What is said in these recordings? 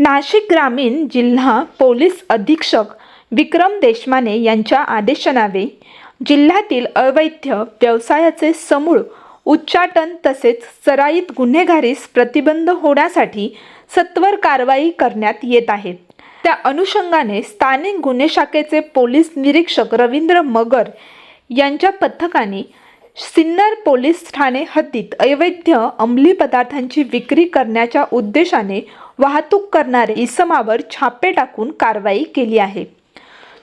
नाशिक ग्रामीण जिल्हा पोलीस अधीक्षक विक्रम देशमाने यांच्या आदेशनावे. जिल्ह्यातील अवैध व्यवसायाचे समूळ उच्चाटन तसेच सराईत गुन्हेगारीस प्रतिबंध होण्यासाठी सत्वर कारवाई करण्यात येत आहे. त्या अनुषंगाने स्थानिक गुन्हे शाखेचे पोलीस निरीक्षक रवींद्र मगर यांच्या पथकाने सिन्नर पोलीस ठाणे हद्दीत अवैध अंमली पदार्थांची विक्री करण्याच्या उद्देशाने वाहतूक करणारे इसमावर छापे टाकून कारवाई केली आहे.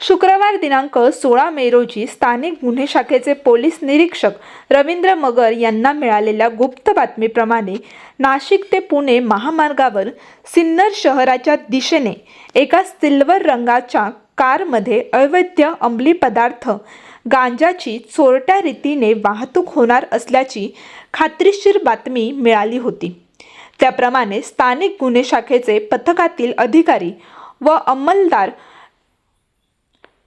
शुक्रवार दिनांक सोळा मे रोजी स्थानिक गुन्हे शाखेचे पोलीस निरीक्षक रवींद्र मगर यांना मिळालेल्या गुप्त बातमीप्रमाणे नाशिक ते पुणे महामार्गावर सिन्नर शहराच्या दिशेने एका सिल्वर रंगाच्या कारमध्ये अवैध अंमली पदार्थ गांजाची चोरट्या रीतीने वाहतूक होणार असल्याची खात्रीशीर बातमी मिळाली होती. त्याप्रमाणे स्थानिक गुन्हे शाखेचे पथकातील अधिकारी व अंमलदार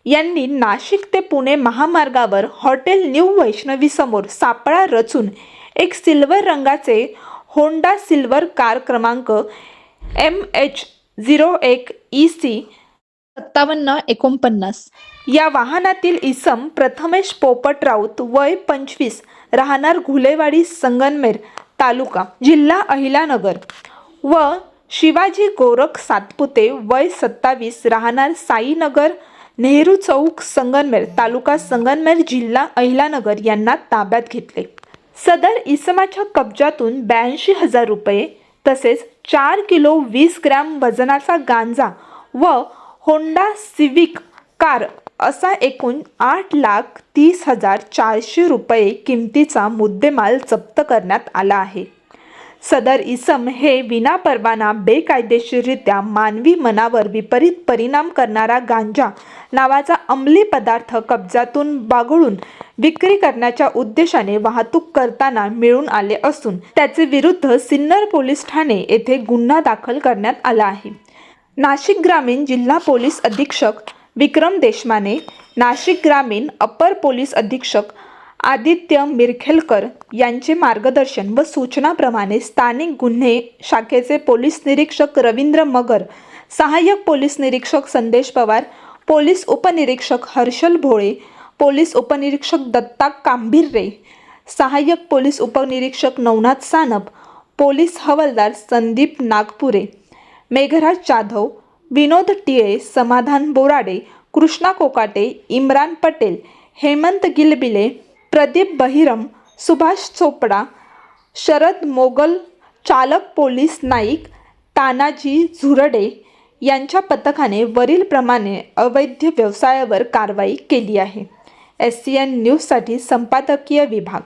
यांनी नाशिक ते पुणे महामार्गावर हॉटेल न्यू वैष्णवी समोर सापळा रचून एक सिल्वर रंगाचे होंडा सिल्वर कार क्रमांक एम एच झिरो एक ई सी सत्तावन्न एकोणपन्नास. या वाहनातील इसम प्रथमेश पोपट राऊत वय पंचवीस राहणार घुलेवाडी संगनमेर तालुका जिल्हा अहिलानगर. व शिवाजी गोरख सातपुते वय सत्तावीस राहणार साईनगर नेहरू चौक संगनमेर तालुका संगनमेर जिल्हा अहिलानगर यांना ताब्यात घेतले. सदर इसमाच्या कब्जातून ब्याऐंशी हजार रुपये तसेच चार किलो वीस ग्रॅम वजनाचा गांजा व होंडा सिविक कार असा एकूण आठ लाख तीस हजार चारशे रुपये किमतीचा मुद्देमाल जप्त करण्यात आला आहे. सदर इसम हे विनापरवाना बेकायदेशीररित्या मानवी मनावर विपरीत परिणाम करणारा गांजा नावाचा अंमली पदार्थ कब्जातून बागळून विक्री करण्याच्या उद्देशाने वाहतूक करताना मिळून आले असून त्याचे विरुद्ध सिन्नर पोलीस ठाणे येथे गुन्हा दाखल करण्यात आला आहे. नाशिक ग्रामीण जिल्हा पोलीस अधीक्षक विक्रम देशमाने नाशिक ग्रामीण अपर पोलीस अधीक्षक आदित्य मिरखेलकर यांचे मार्गदर्शन व सूचनाप्रमाणे स्थानिक गुन्हे शाखेचे पोलीस निरीक्षक रवींद्र मगर सहाय्यक पोलीस निरीक्षक संदेश पवार पोलीस उपनिरीक्षक हर्षल भोळे पोलीस उपनिरीक्षक दत्ता कांभिर्रे सहाय्यक पोलीस उपनिरीक्षक नवनाथ सानप पोलीस हवालदार संदीप नागपुरे. मेघराज जाधव विनोद टिळे समाधान बोराडे कृष्णा कोकाटे इम्रान पटेल हेमंत गिलबिले प्रदीप बहिरम सुभाष चोपडा शरद मोगल चालक पोलीस नाईक तानाजी झुरडे यांच्या पथकाने वरीलप्रमाणे अवैध व्यवसायावर कारवाई केली आहे. एस सी एन न्यूजसाठी संपादकीय विभाग.